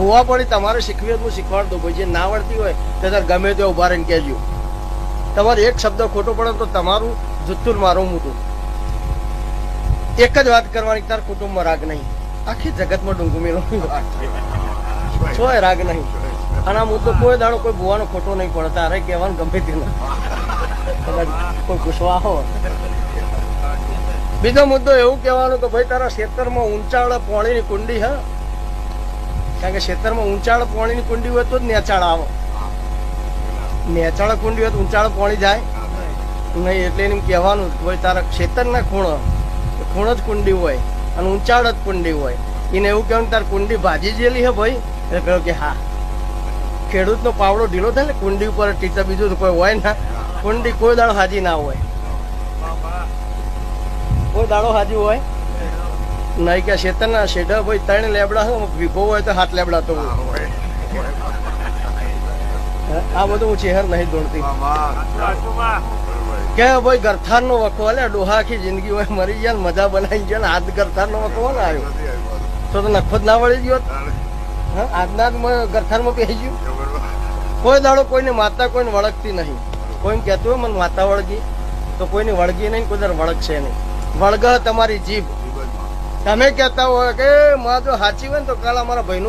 ભૂવા પડી, તમારે શીખવી હું શીખવાડ દઉં ભાઈ જે ના આવડતી હોય તે તાર ગમે તે ઊભા રહીને કહેજો. તમારે એક શબ્દ ખોટો પડે તો તમારું જુત્તુર મારું મોટું એક જ વાત કરવાની, તાર કુટુંબમાં રાગ નહીં. આખી જગતમાં ડુંગુમેલો છોય રાગ નહીં. અને આ મુદ્દો કોઈ દાડો કોઈ ભૂવાનો ખોટો નહીં પડે. તારે કહેવાનું ગમે તે કોઈ પૂછવા હો બીજો મુદ્દો એવું કહેવાનું કે ભાઈ તારા ખેતરમાં ઊંચાવાળા પોણીની કુંડી, હા? કારણ કે ખેતરમાં ઊંચાળ પાણીની કુંડી હોય તો જ નેચાળ આવે. નેચાળ કુંડી હોય તો ઊંચાળ પોણી જાય. નહીં, એટલે એને કહેવાનું ભાઈ તારા ખેતરના ખૂણો ખૂણ જ કુંડી હોય અને ઊંચાળ જ કુંડી હોય. એને એવું કહેવાનું તાર કુંડી ભાજી જેલી હે ભાઈ? એટલે કહ્યું કે હા. ખેડૂતનો પાવડો ઢીલો થાય ને, કુંડી ઉપર ટીચર બીજું કોઈ હોય ના. કુંડી કોઈ દાડો હાજી ના હોય. કોઈ દાડો હાજી હોય. નહીં કે શેતરના શેઢા ભાઈ ત્રણ લેબડા હોય વિભો હોય તો હાથ લેબડા તો આ બધું હું ચહેર નહીં દોડતી કે ભાઈ ગરથાર નો વખો અલે ડોહા આખી જિંદગી હોય મરી ગયા મજા બનાવી ગયા ને હાથ ગરથાર નો વખો ને આવ્યો. તો તો નખો જ ના વળી ગયો? હા ગરથાર ગરથારમાં પહેરી ગયું? કોઈ દાડો કોઈને માતા કોઈને વળગતી નહીં. કોઈને કહેતું હોય મને માતા વળગી. તો કોઈની વળગી નહીં કોઈ દર વળગશે નહીં. વળગ તમારી જીભ. તમે કહેતા હોય કે માં જો સાચી હોય ને તો કાલ અમારા ભાઈનું